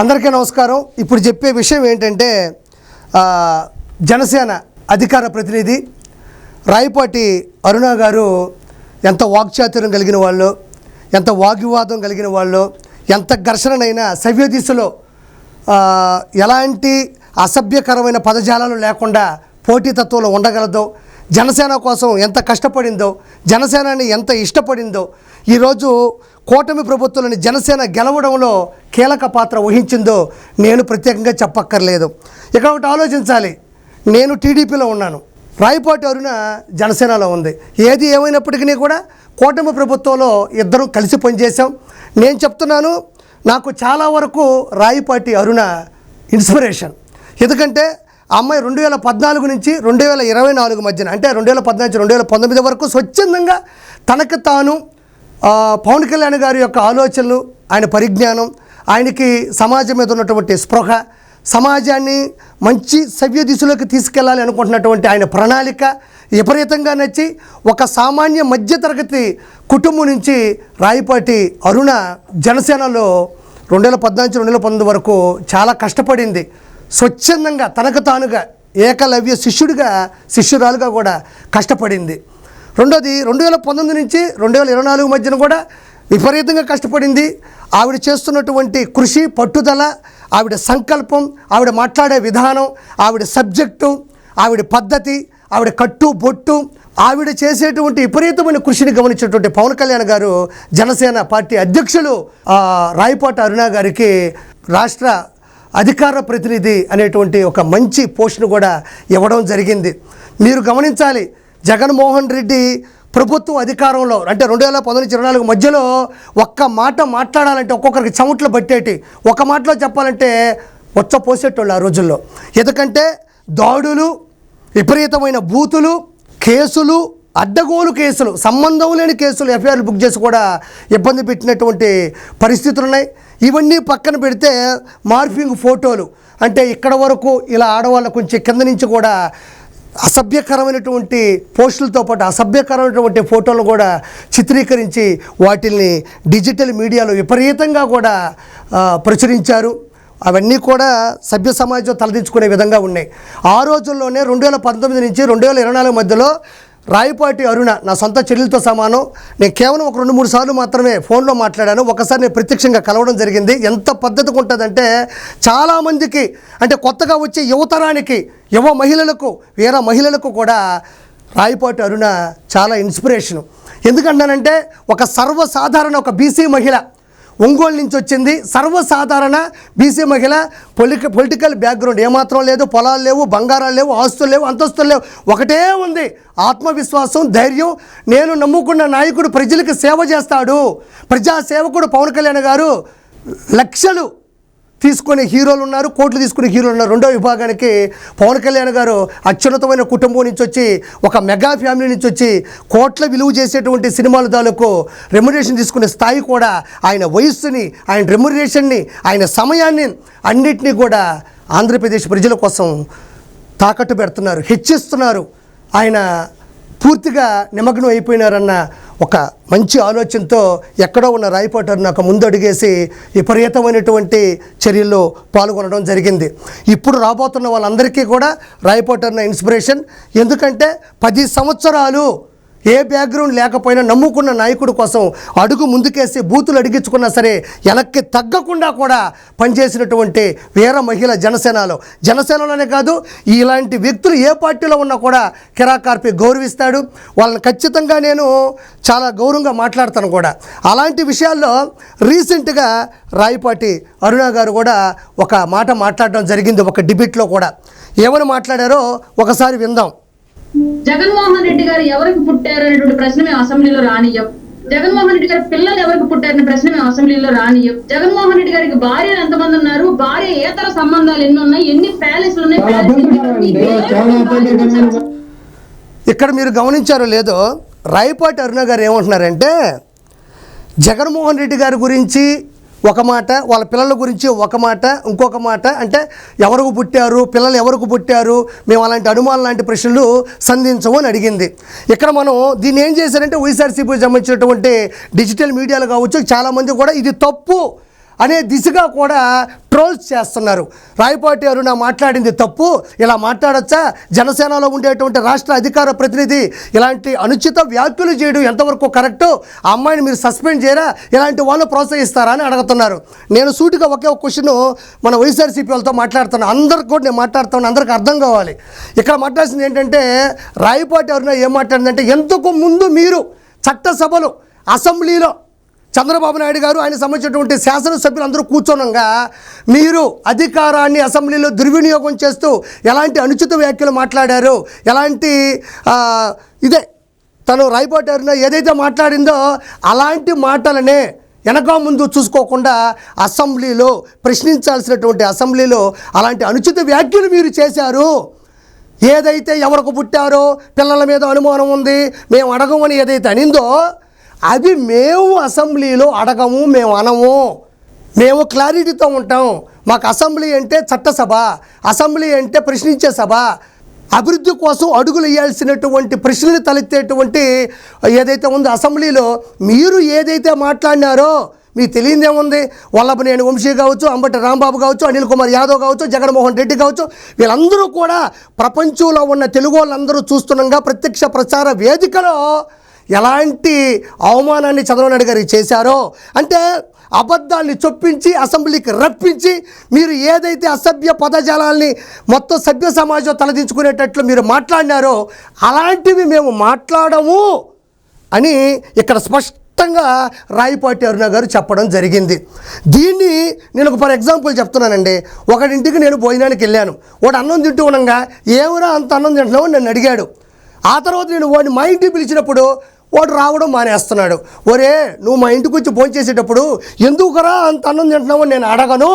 అందరికీ నమస్కారం. ఇప్పుడు చెప్పే విషయం ఏంటంటే జనసేన అధికార ప్రతినిధి రాయపాటి అరుణ గారు ఎంత వాక్చాతుర్యం కలిగిన వాళ్ళు ఎంత వాగ్వివాదం కలిగిన వాళ్ళు ఎంత ఘర్షణనైనా సవ్య దిశలో ఎలాంటి అసభ్యకరమైన పదజాలాలు లేకుండా పోటీతత్వంలో ఉండగలదో జనసేన కోసం ఎంత కష్టపడిందో జనసేనని ఎంత ఇష్టపడిందో ఈరోజు కూటమి ప్రభుత్వంలోని జనసేన గెలవడంలో కీలక పాత్ర వహించిందో నేను ప్రత్యేకంగా చెప్పక్కర్లేదు. ఇక్కడ ఒకటి ఆలోచించాలి. నేను టీడీపీలో ఉన్నాను. రాయపాటి అరుణ జనసేనలో ఉంది. ఏది ఏమైనప్పటికీ కూడా కూటమి ప్రభుత్వంలో ఇద్దరం కలిసి పనిచేశాం. నేను చెప్తున్నాను నాకు చాలా వరకు రాయపాటి అరుణ ఇన్స్పిరేషన్. ఎందుకంటే అమ్మాయి రెండు వేల పద్నాలుగు నుంచి రెండు వేల ఇరవై నాలుగు మధ్యన అంటే రెండు వేల పద్నాలుగు నుంచి రెండు వేల పంతొమ్మిది వరకు స్వచ్ఛందంగా తనకు తాను పవన్ కళ్యాణ్ గారి యొక్క ఆలోచనలు ఆయన పరిజ్ఞానం ఆయనకి సమాజం మీద ఉన్నటువంటి స్పృహ సమాజాన్ని మంచి సవ్య దిశలోకి తీసుకెళ్ళాలి అనుకుంటున్నటువంటి ఆయన ప్రణాళిక విపరీతంగా నచ్చి ఒక సామాన్య మధ్యతరగతి కుటుంబం నుంచి రాయపాటి అరుణ జనసేనలో రెండు వేల పద్నాలుగు రెండు వేల పంతొమ్మిది వరకు చాలా కష్టపడింది. స్వచ్ఛందంగా తనకు తానుగా ఏకలవ్య శిష్యుడిగా శిష్యురాలుగా కూడా కష్టపడింది. రెండోది రెండు వేల పంతొమ్మిది నుంచి రెండు వేల ఇరవై నాలుగు మధ్యన కూడా విపరీతంగా కష్టపడింది. ఆవిడ చేస్తున్నటువంటి కృషి పట్టుదల ఆవిడ సంకల్పం ఆవిడ మాట్లాడే విధానం ఆవిడ సబ్జెక్టు ఆవిడ పద్ధతి ఆవిడ కట్టు బొట్టు ఆవిడ చేసేటువంటి విపరీతమైన కృషిని గమనించినటువంటి పవన్ కళ్యాణ్ గారు జనసేన పార్టీ అధ్యక్షులు ఆ, రాయపాటి అరుణ గారికి రాష్ట్ర అధికార ప్రతినిధి అనేటువంటి ఒక మంచి పోస్ట్ను కూడా ఇవ్వడం జరిగింది. మీరు గమనించాలి జగన్మోహన్ రెడ్డి ప్రభుత్వం అధికారంలో అంటే రెండు వేల పంతొమ్మిది ఇరవై నాలుగు మధ్యలో ఒక్క మాట మాట్లాడాలంటే ఒక్కొక్కరికి చెమట్లు పట్టేటి. ఒక మాటలో చెప్పాలంటే వచ్చ పోసేటోళ్ళు ఆ రోజుల్లో. ఎందుకంటే దాడులు విపరీతమైన బూతులు కేసులు అడ్డగోలు కేసులు సంబంధం లేని కేసులు ఎఫ్ఐఆర్లు బుక్ చేసి కూడా ఇబ్బంది పెట్టినటువంటి పరిస్థితులు ఉన్నాయి. ఇవన్నీ పక్కన పెడితే మార్ఫింగ్ ఫోటోలు అంటే ఇక్కడ వరకు ఇలా ఆడవాళ్ళ కొంచెం కింద నుంచి కూడా అసభ్యకరమైనటువంటి పోస్టులతో పాటు అసభ్యకరమైనటువంటి ఫోటోలు కూడా చిత్రీకరించి వాటిల్ని డిజిటల్ మీడియాలో విపరీతంగా కూడా ప్రచురించారు. అవన్నీ కూడా సభ్య సమాజం తలదించుకునే విధంగా ఉన్నాయి. ఆ రోజుల్లోనే రెండు వేల పంతొమ్మిది నుంచి రెండు వేల ఇరవై నాలుగు మధ్యలో రాయపాటి అరుణ నా సొంత చెల్లెలతో సమానం. నేను కేవలం ఒక రెండు మూడు సార్లు మాత్రమే ఫోన్లో మాట్లాడాను. ఒకసారి నేను ప్రత్యక్షంగా కలవడం జరిగింది. ఎంత పద్ధతిగా ఉంటుందంటే చాలామందికి అంటే కొత్తగా వచ్చే యువతరానికి యువ మహిళలకు వేరే మహిళలకు కూడా రాయపాటి అరుణ చాలా ఇన్స్పిరేషను. ఎందుకంటానంటే ఒక సర్వసాధారణ ఒక బీసీ మహిళ ఒంగోలు నుంచి వచ్చింది. సర్వసాధారణ బీసీ మహిళ పొలిక పొలిటికల్ బ్యాక్గ్రౌండ్ ఏమాత్రం లేదు. పొలాలు లేవు బంగారాలు లేవు ఆస్తులు లేవు అంతస్తులు లేవు. ఒకటే ఉంది. ఆత్మవిశ్వాసం ధైర్యం. నేను నమ్ముకున్న నాయకుడు ప్రజలకు సేవ చేస్తాడు. ప్రజాసేవకుడు పవన్ కళ్యాణ్ గారు లక్షలు తీసుకునే హీరోలు ఉన్నారు కోట్లు తీసుకునే హీరోలు ఉన్నారు. రెండో విభాగానికి పవన్ కళ్యాణ్ గారు అత్యున్నతమైన కుటుంబం నుంచి వచ్చి ఒక మెగా ఫ్యామిలీ నుంచి వచ్చి కోట్ల విలువ చేసేటువంటి సినిమాల తాలూకు రెమ్యునరేషన్ తీసుకునే స్థాయి కూడా ఆయన వయస్సుని ఆయన రెమ్యునరేషన్ని ఆయన సమయాన్ని అన్నిటినీ కూడా ఆంధ్రప్రదేశ్ ప్రజల కోసం తాకట్టు పెడుతున్నారు హెచ్చిస్తున్నారు. ఆయన పూర్తిగా నిమగ్నం అయిపోయినారన్న ఒక మంచి ఆలోచనతో ఎక్కడో ఉన్న రాయపోటర్ని ఒక ముందు అడిగేసి విపరీతమైనటువంటి చర్యల్లో పాల్గొనడం జరిగింది. ఇప్పుడు రాబోతున్న వాళ్ళందరికీ కూడా రాయపోటర్న ఇన్స్పిరేషన్. ఎందుకంటే పది సంవత్సరాలు ఏ బ్యాక్గ్రౌండ్ లేకపోయినా నమ్ముకున్న నాయకుడి కోసం అడుగు ముందుకేసి బూతులు అడిగించుకున్నా సరే వెనక్కి తగ్గకుండా కూడా పనిచేసినటువంటి వీర మహిళ జనసేనలో. జనసేనలోనే కాదు ఇలాంటి వ్యక్తులు ఏ పార్టీలో ఉన్నా కూడా కిరాకార్పి గౌరవిస్తాడు. వాళ్ళని ఖచ్చితంగా నేను చాలా గౌరవంగా మాట్లాడతాను కూడా. అలాంటి విషయాల్లో రీసెంట్గా రాయపాటి అరుణ గారు కూడా ఒక మాట మాట్లాడడం జరిగింది ఒక డిబేట్లో కూడా. ఏమని మాట్లాడారో ఒకసారి విందాం. జగన్మోహన్ రెడ్డి గారు ఎవరికి పుట్టారు అనేటువంటి ప్రశ్న మేము అసెంబ్లీలో రానియ్యం జగన్మోహన్ రెడ్డి గారి పిల్లలు ఎవరికి పుట్టారనే ప్రశ్న మేము అసెంబ్లీలో రానియ్యం జగన్మోహన్ రెడ్డి గారికి భార్యలు ఎంతమంది ఉన్నారు? భార్య ఏతర సంబంధాలు ఎన్ని ఉన్నాయి? ఎన్ని ప్యాలెస్లు ఉన్నాయి? ఇక్కడ మీరు గమనించారో లేదో రాయపాటి అరుణ గారు ఏమంటున్నారంటే జగన్మోహన్ రెడ్డి గారి గురించి ఒక మాట వాళ్ళ పిల్లల గురించి ఒక మాట ఇంకొక మాట అంటే ఎవరికి పుట్టారు పిల్లలు ఎవరికి పుట్టారు మేము అలాంటి అనుమానం లాంటి ప్రశ్నలు సంధించము అని అడిగింది. ఇక్కడ మనం దీన్ని ఏం చేశారంటే వైఎస్ఆర్సీపీకి సంబంధించినటువంటి డిజిటల్ మీడియాలు కావచ్చు చాలామంది కూడా ఇది తప్పు. అనే దిశగా కూడా ట్రోల్స్ చేస్తున్నారు. రాయపాటి అరుణ మాట్లాడింది తప్పు. ఇలా మాట్లాడొచ్చా? జనసేనలో ఉండేటువంటి రాష్ట్ర అధికార ప్రతినిధి ఇలాంటి అనుచిత వ్యాఖ్యలు చేయడం ఎంతవరకు కరెక్టు? ఆ అమ్మాయిని మీరు సస్పెండ్ చేయరా? ఇలాంటి వాళ్ళు ప్రోత్సహిస్తారా అని అడుగుతున్నారు. నేను సూటిగా ఒకే ఒక క్వశ్చన్ మన వైఎస్ఆర్సీపీ వాళ్ళతో మాట్లాడుతాను అందరికి కూడా నేను మాట్లాడుతాను అందరికి అర్థం కావాలి. ఇక్కడ మాట్లాడాల్సింది ఏంటంటే రాయపాటి అరుణ ఏం మాట్లాడిందంటే ఎంతకు ముందు మీరు చట్టసభలు అసెంబ్లీలో చంద్రబాబు నాయుడు గారు ఆయన సంబంధించినటువంటి శాసనసభ్యులు అందరూ కూర్చోనంగా మీరు అధికారాన్ని అసెంబ్లీలో దుర్వినియోగం చేస్తూ ఎలాంటి అనుచిత వ్యాఖ్యలు మాట్లాడారు ఎలాంటి ఇదే తను రాయపాటారిన ఏదైతే మాట్లాడిందో అలాంటి మాటలనే వెనక ముందు చూసుకోకుండా అసెంబ్లీలో ప్రశ్నించాల్సినటువంటి అసెంబ్లీలో అలాంటి అనుచిత వ్యాఖ్యలు మీరు చేశారు. ఏదైతే ఎవరికి పుట్టారో పిల్లల మీద అనుమానం ఉంది మేము అడగమని ఏదైతే అనిందో అది మేము అసెంబ్లీలో అడగము మేము అనము. మేము క్లారిటీతో ఉంటాం. మాకు అసెంబ్లీ అంటే చట్టసభ అసెంబ్లీ అంటే ప్రశ్నించే సభ. అభివృద్ధి కోసం అడుగులు వేయాల్సినటువంటి ప్రశ్నలు తలెత్తేటువంటి ఏదైతే ఉందో అసెంబ్లీలో మీరు ఏదైతే మాట్లాడినారో మీకు తెలియదేముంది వల్లభనేని వంశీ కావచ్చు అంబటి రాంబాబు కావచ్చు అనిల్ కుమార్ యాదవ్ కావచ్చు జగన్మోహన్ రెడ్డి కావచ్చు వీళ్ళందరూ కూడా ప్రపంచంలో ఉన్న తెలుగు వాళ్ళందరూ చూస్తుండగా ప్రత్యక్ష ప్రచార వేదికలో ఎలాంటి అవమానాన్ని చంద్రబాబు గారికి చేశారో అంటే అబద్ధాన్ని చొప్పించి అసెంబ్లీకి రప్పించి మీరు ఏదైతే అసభ్య పదజాలాల్ని మొత్తం సభ్య సమాజం తలదించుకునేటట్లు మీరు మాట్లాడినారో అలాంటివి మేము మాట్లాడము అని ఇక్కడ స్పష్టంగా రాయిపాటి అరుణ గారు చెప్పడం జరిగింది. దీన్ని నేను ఒక ఫర్ ఎగ్జాంపుల్ చెప్తున్నానండి. ఒకడింటికి నేను భోజనానికి వెళ్ళాను. వాడు అన్నం తింటూ ఉండగా ఏమరా అంత అన్నం తింటున్నావు? నన్ను అడిగాడు. ఆ తర్వాత నేను వాడిని మా ఇంటికి పిలిచినప్పుడు వాడు రావడం మానేస్తున్నాడు. ఒరే నువ్వు మా ఇంటికి వచ్చి భోంచేసేటప్పుడు ఎందుకురా అంత అన్నం తింటున్నావు అని నేను అడగను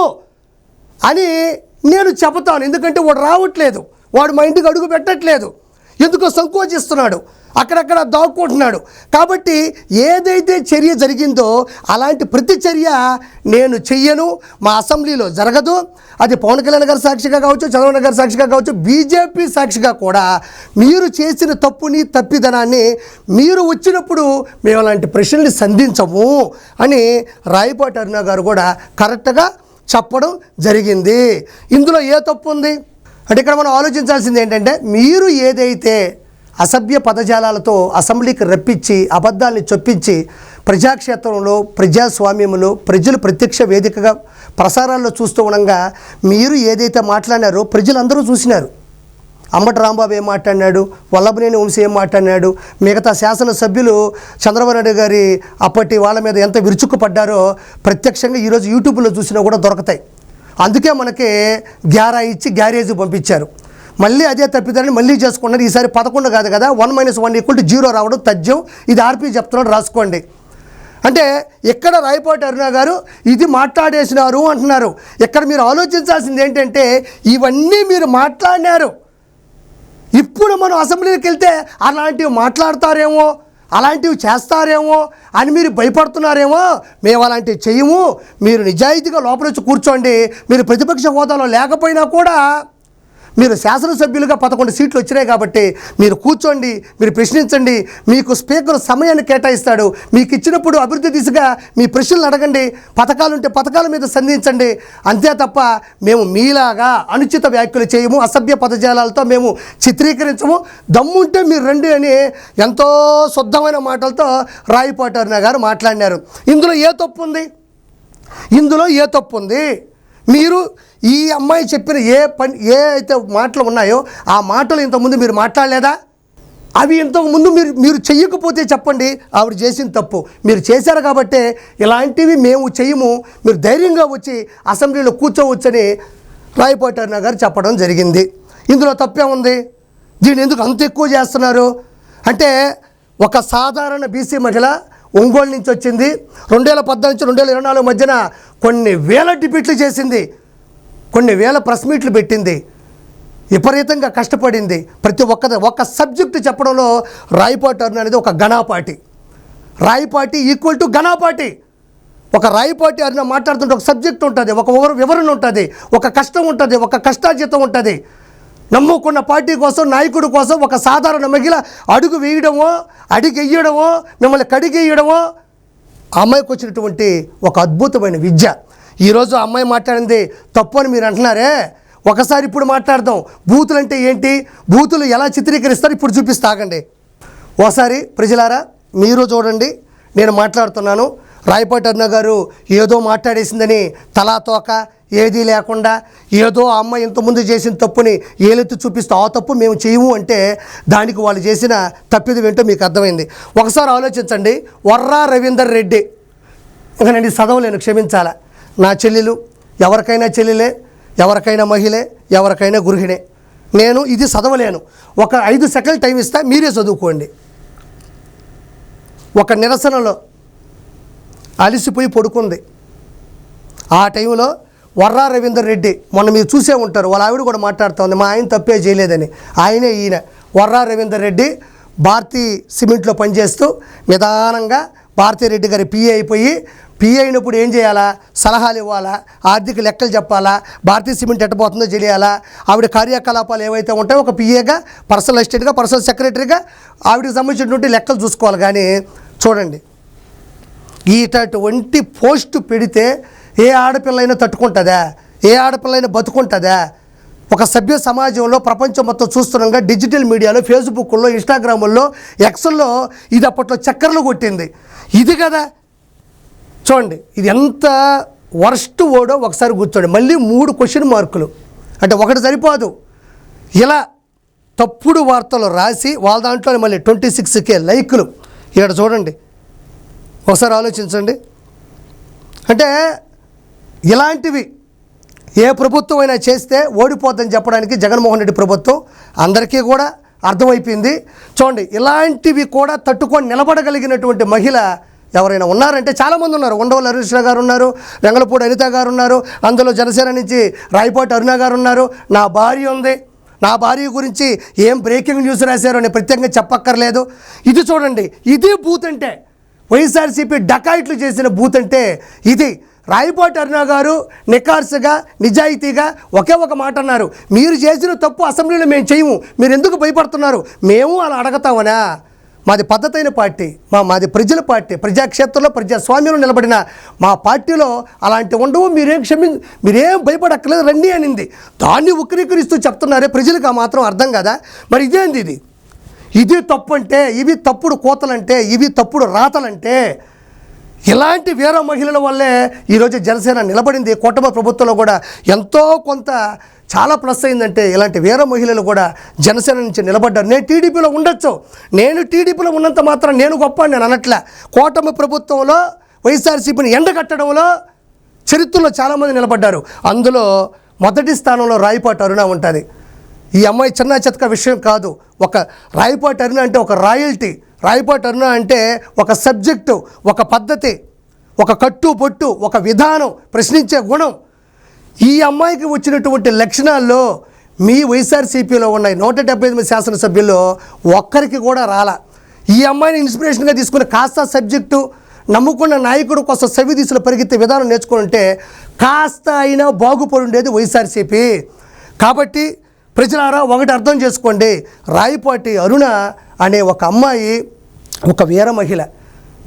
అని నేను చెబుతాను. ఎందుకంటే వాడు రావట్లేదు. వాడు మా ఇంటికి అడుగు పెట్టట్లేదు. ఎందుకో సంకోచిస్తున్నాడు. అక్కడక్కడ దాక్కుంటున్నాడు. కాబట్టి ఏదైతే చర్య జరిగిందో అలాంటి ప్రతి చర్య నేను చెయ్యను. మా అసెంబ్లీలో జరగదు. అది పవన్ కళ్యాణ్ గారి సాక్షిగా కావచ్చు చంద్రబాబు గారి సాక్షిగా కావచ్చు బీజేపీ సాక్షిగా కూడా మీరు చేసిన తప్పుని తప్పిదనాన్ని మీరు వచ్చినప్పుడు మేము అలాంటి ప్రశ్నల్ని సంధించము అని రాయపాటి అరుణ గారు కూడా కరెక్ట్గా చెప్పడం జరిగింది. ఇందులో ఏ తప్పు ఉంది? అంటే ఇక్కడ మనం ఆలోచించాల్సింది ఏంటంటే మీరు ఏదైతే అసభ్య పదజాలాలతో అసెంబ్లీకి రప్పించి అబద్ధాల్ని చొప్పించి ప్రజాక్షేత్రంలో ప్రజాస్వామ్యంలో ప్రజలు ప్రత్యక్ష వేదికగా ప్రసారాల్లో చూస్తూ ఉండగా మీరు ఏదైతే మాట్లాడారో ప్రజలందరూ చూసినారు. అంబటి రాంబాబు ఏం మాట్లాడినాడు? వల్లభనేని వంశీ ఏం మాట్లాడినాడు? మిగతా శాసనసభ్యులు చంద్రబాబు నాయుడు గారి అప్పటి వాళ్ళ మీద ఎంత విరుచుకుపడ్డారో ప్రత్యక్షంగా ఈరోజు యూట్యూబ్లో చూసినా కూడా దొరుకుతాయి. అందుకే మనకి గ్యారా ఇచ్చి గ్యారేజ్ పంపించారు. మళ్ళీ అదే తప్పిదాన్ని మళ్ళీ చేసుకున్నారు. ఈసారి పదకొండు కాదు కదా one minus one equal to zero రావడం తథ్యం. ఇది ఆర్పీ చెప్తున్నాడు రాసుకోండి. అంటే ఎక్కడ రాయపాటి అరుణ గారు ఇది మాట్లాడేసినారు అంటున్నారు. ఇక్కడ మీరు ఆలోచించాల్సింది ఏంటంటే ఇవన్నీ మీరు మాట్లాడినారు. ఇప్పుడు మనం అసెంబ్లీకి వెళ్తే అలాంటివి మాట్లాడతారేమో? అలాంటివి చేస్తారేమో అని మీరు భయపడుతున్నారేమో మేము అలాంటివి చేయము మీరు నిజాయితీగా లోపల వచ్చి కూర్చోండి. మీరు ప్రతిపక్ష హోదాలో లేకపోయినా కూడా మీరు శాసనసభ్యులుగా పదకొండు సీట్లు వచ్చినాయి కాబట్టి మీరు కూర్చోండి మీరు ప్రశ్నించండి మీకు స్పీకర్ సమయాన్ని కేటాయిస్తాడు మీకు ఇచ్చినప్పుడు అభివృద్ధి దిశగా మీ ప్రశ్నలు అడగండి పథకాలు ఉంటే పథకాల మీద సంధించండి. అంతే తప్ప మేము మీలాగా అనుచిత వ్యాఖ్యలు చేయము అసభ్య పదజాలాలతో మేము చిత్రీకరించము. దమ్ముంటే మీరు రండి అని ఎంతో శుద్ధమైన మాటలతో రాయిపాటర్న గారు మాట్లాడినారు. ఇందులో ఏ తప్పు ఉంది? ఇందులో ఏ తప్పు ఉంది? మీరు ఈ అమ్మాయి చెప్పిన ఏ పని ఏ అయితే మాటలు ఉన్నాయో ఆ మాటలు ఇంతకుముందు మీరు మాట్లాడలేదా? అవి ఇంతకు ముందు మీరు మీరు చెయ్యకపోతే చెప్పండి ఆవిడ చేసిన తప్పు. మీరు చేశారు కాబట్టే ఇలాంటివి మేము చెయ్యము మీరు ధైర్యంగా వచ్చి అసెంబ్లీలో కూర్చోవచ్చని రాయపాటి అన్న గారు చెప్పడం జరిగింది. ఇందులో తప్పేముంది? దీన్ని ఎందుకు అంత ఎక్కువ చేస్తున్నారు? అంటే ఒక సాధారణ బీసీ మహిళ ఒంగోలు నుంచి వచ్చింది. రెండు వేల పద్నాలుగు నుంచి రెండు వేల ఇరవై నాలుగు మధ్యన కొన్ని వేల డిబేట్లు చేసింది. కొన్ని వేల ప్రెస్ మీట్లు పెట్టింది. విపరీతంగా కష్టపడింది. ప్రతి ఒక్క ఒక్క సబ్జెక్టు చెప్పడంలో రాయిపాటి అరుణ అనేది ఒక ఘనాపాటి. Rayapati equal to ఘనాపాటి. ఒక రాయిపాటి అరుణ మాట్లాడుతుంటే ఒక సబ్జెక్ట్ ఉంటుంది. ఒక వివరణ ఉంటుంది? ఒక కష్టం ఉంటుంది. ఒక కష్టార్జితం ఉంటుంది. నమ్ముకున్న పార్టీ కోసం నాయకుడి కోసం ఒక సాధారణ మహిళ అడుగు వేయడమో అడిగి వేయడమో మిమ్మల్ని కడిగేయడమో ఆ అమ్మాయికి వచ్చినటువంటి ఒక అద్భుతమైన విద్య. ఈరోజు ఆ అమ్మాయి మాట్లాడింది తప్పు అని మీరు అంటున్నారే? ఒకసారి ఇప్పుడు మాట్లాడదాం. బూతులు అంటే ఏంటి? బూతులు ఎలా చిత్రీకరిస్తారు? ఇప్పుడు చూపిస్తాగండి ఓసారి ప్రజలారా మీరు చూడండి. నేను మాట్లాడుతున్నాను. రాయపాటి అన్న గారు ఏదో మాట్లాడేసిందని తలా తోక ఏదీ లేకుండా ఏదో అమ్మ ఇంతకుముందు చేసిన తప్పుని ఏలెత్తి చూపిస్తూ ఆ తప్పు మేము చేయము అంటే దానికి వాళ్ళు చేసిన తప్పిది ఏంటో మీకు అర్థమైంది. ఒకసారి ఆలోచించండి. వర్రా రవీందర్ రెడ్డి. ఇంకా నేను చదవలేను క్షమించాలా? నా చెల్లెలు ఎవరికైనా చెల్లెలే ఎవరికైనా మహిళే ఎవరికైనా గృహిణే. నేను ఇది చదవలేను. ఒక ఐదు సెకండ్ టైం ఇస్తా మీరే చదువుకోండి. ఒక నిరసనలో అలిసిపోయి పడుకుంది. ఆ టైంలో వర్రా రవీందర్ రెడ్డి మొన్న మీరు చూసే ఉంటారు వాళ్ళ ఆవిడ కూడా మాట్లాడుతోంది మా ఆయన తప్పే చేయలేదని. ఆయనే ఈయన. వర్రా రవీందర్ రెడ్డి భారతీ సిమెంట్లో పనిచేస్తూ నిదానంగా భారతీ రెడ్డి గారి పిఏ అయిపోయి పిఏ అయినప్పుడు ఏం చేయాలా? సలహాలు ఇవ్వాలా? ఆర్థిక లెక్కలు చెప్పాలా? భారతీయ సిమెంట్ ఎట్టబోతుందో తెలియాలా? ఆవిడ కార్యకలాపాలు ఏవైతే ఉంటాయో ఒక పిఏగా పర్సనల్ అసిస్టెంట్గా పర్సనల్ సెక్రటరీగా ఆవిడకి సంబంధించినటువంటి లెక్కలు చూసుకోవాలి. కానీ చూడండి ఇటువంటి పోస్ట్ పెడితే ఏ ఆడపిల్లైనా తట్టుకుంటుందా? ఏ ఆడపిల్లైనా బతుకుంటుందా? ఒక సభ్య సమాజంలో ప్రపంచం మొత్తం చూస్తున్నాగా డిజిటల్ మీడియాలో ఫేస్బుక్లో ఇన్స్టాగ్రాముల్లో ఎక్సల్లో ఇది అప్పట్లో చక్కర్లు కొట్టింది. ఇది కదా? చూడండి ఇది ఎంత వర్స్ట్ ఓడో ఒకసారి కూర్చోండి మళ్ళీ మూడు క్వశ్చన్ మార్కులు అంటే ఒకటి సరిపోదు. ఇలా తప్పుడు వార్తలు రాసి వాళ్ళ దాంట్లో మళ్ళీ ట్వంటీ సిక్స్కే లైకులు. ఇక్కడ చూడండి ఒకసారి ఆలోచించండి. అంటే ఇలాంటివి ఏ ప్రభుత్వం అయినా చేస్తే ఓడిపోద్దని చెప్పడానికి జగన్మోహన్ రెడ్డి ప్రభుత్వం అందరికీ కూడా అర్థమైపోయింది. చూడండి ఇలాంటివి కూడా తట్టుకొని నిలబడగలిగినటువంటి మహిళ ఎవరైనా ఉన్నారంటే చాలామంది ఉన్నారు. ఉండవల్లి హరీశ్వర గారు ఉన్నారు వెంగళపూడి అనిత గారు ఉన్నారు అందులో జనసేన నుంచి రాయపాటి అరుణ గారు ఉన్నారు. నా భార్య ఉంది. నా భార్య గురించి ఏం బ్రేకింగ్ న్యూస్ రాశారో నేను ప్రత్యేకంగా చెప్పక్కర్లేదు. ఇది చూడండి ఇది బూత్ అంటే వైఎస్ఆర్సీపీ డకాయిట్లు చేసిన బూత్ అంటే ఇది రాయపాటి అరుణ గారు నికార్సుగా నిజాయితీగా ఒకే ఒక మాట అన్నారు. మీరు చేసిన తప్పు అసెంబ్లీలో మేము చేయము. మీరు ఎందుకు భయపడుతున్నారు? మేము అలా అడగతామనా? మాది పద్ధతైన పార్టీ. మా మాది ప్రజల పార్టీ. ప్రజాక్షేత్రంలో ప్రజాస్వామ్యంలో నిలబడిన మా పార్టీలో అలాంటి ఉండవు. మీరేం క్షమి మీరేం భయపడక్కర్లేదు. రండి అనింది. దాన్ని ఉక్రీకరిస్తూ చెప్తున్నారే ప్రజలకు ఆ మాత్రం అర్థం కదా? మరి ఇదేంది ఇది? ఇది తప్పు అంటే ఇవి తప్పుడు కోతలంటే ఇవి తప్పుడు రాతలంటే ఇలాంటి వీర మహిళల వల్లే ఈరోజు జనసేన నిలబడింది. కూటమి ప్రభుత్వంలో కూడా ఎంతో కొంత చాలా ప్లస్ అయిందంటే ఇలాంటి వీర మహిళలు కూడా జనసేన నుంచి నిలబడ్డారు. నేను టీడీపీలో ఉండొచ్చు. నేను టీడీపీలో ఉన్నంత మాత్రం నేను గొప్ప నేను అనట్లే. కూటమి ప్రభుత్వంలో వైఎస్ఆర్సీపీని ఎండగట్టడంలో చరిత్రలో చాలామంది నిలబడ్డారు. అందులో మొదటి స్థానంలో రాయిపాటు అరుణ ఉంటుంది. ఈ అమ్మాయి చిన్న చితక విషయం కాదు. ఒక రాయిపాటు అరుణ అంటే ఒక రాయల్టీ. రాయపాటర్న అరుణ అంటే ఒక సబ్జెక్టు ఒక పద్ధతి ఒక కట్టు పొట్టు ఒక విధానం ప్రశ్నించే గుణం. ఈ అమ్మాయికి వచ్చినటువంటి లక్షణాల్లో మీ వైఎస్ఆర్సీపీలో ఉన్నాయి నూట డెబ్బై ఎనిమిది శాసనసభ్యుల్లో ఒక్కరికి కూడా రాలా. ఈ అమ్మాయిని ఇన్స్పిరేషన్గా తీసుకుని కాస్త సబ్జెక్టు నమ్ముకున్న నాయకుడు కోసం సవి దిశలో పరిగెత్తే విధానం నేర్చుకుంటే కాస్త అయినా బాగుపడి ఉండేది వైఎస్ఆర్సీపీ. కాబట్టి ప్రజలారా ఒకటి అర్థం చేసుకోండి. రాయపాటి అరుణ అనే ఒక అమ్మాయి ఒక వీర మహిళ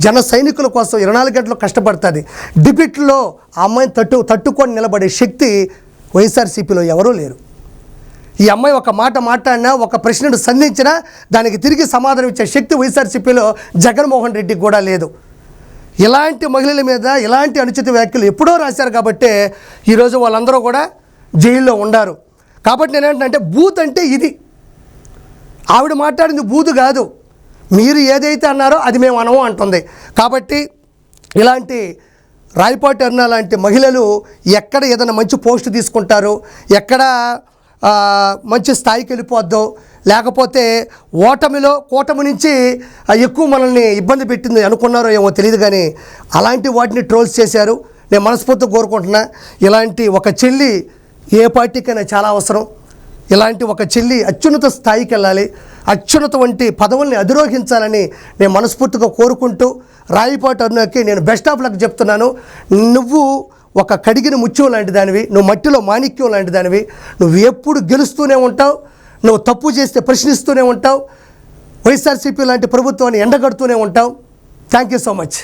జన సైనికుల కోసం ఇరవై నాలుగు గంటలు కష్టపడుతుంది. డిబిట్లో ఆ అమ్మాయిని తట్టు తట్టుకొని నిలబడే శక్తి వైఎస్ఆర్సీపీలో ఎవరూ లేరు. ఈ అమ్మాయి ఒక మాట మాట్లాడినా ఒక ప్రశ్నను సంధించినా దానికి తిరిగి సమాధానం ఇచ్చే శక్తి వైఎస్ఆర్సీపీలో జగన్మోహన్ రెడ్డికి కూడా లేదు. ఇలాంటి మహిళల మీద ఇలాంటి అనుచిత వ్యాఖ్యలు ఎప్పుడో రాశారు కాబట్టి ఈరోజు వాళ్ళందరూ కూడా జైల్లో ఉండారు. కాబట్టి నేనేంటంటే బూత్ అంటే ఇది. ఆవిడ మాట్లాడింది బూదు కాదు. మీరు ఏదైతే అన్నారో అది మేము అనము అంటుంది. కాబట్టి ఇలాంటి రాయపాటి అన్న లాంటి మహిళలు ఎక్కడ ఏదైనా మంచి పోస్ట్ తీసుకుంటారు ఎక్కడ మంచి స్థాయికి వెళ్ళిపోద్దో లేకపోతే ఓటమిలో కూటమి నుంచి ఎక్కువ మనల్ని ఇబ్బంది పెట్టింది అనుకున్నారో ఏమో తెలియదు కానీ అలాంటి వాటిని ట్రోల్స్ చేశారు. నేను మనస్ఫూర్తిగా కోరుకుంటున్నా ఇలాంటి ఒక చెల్లి ఏ పార్టీకైనా చాలా అవసరం. ఇలాంటి ఒక చెల్లి అత్యున్నత స్థాయికి వెళ్ళాలి అత్యున్నత వంటి పదవుల్ని అధిరోహించాలని నేను మనస్ఫూర్తిగా కోరుకుంటూ రాయిపాటు అరుణకి నేను బెస్ట్ ఆఫ్ లక్ చెప్తున్నాను. నువ్వు ఒక కడిగిన ముత్యం లాంటి దానివి నువ్వు మట్టిలో మాణిక్యం లాంటి దానివి నువ్వు ఎప్పుడు గెలుస్తూనే ఉంటావు నువ్వు తప్పు చేస్తే ప్రశ్నిస్తూనే ఉంటావు వైఎస్ఆర్సీపీ లాంటి ప్రభుత్వాన్ని ఎండగడుతూనే ఉంటావు. Thank you so much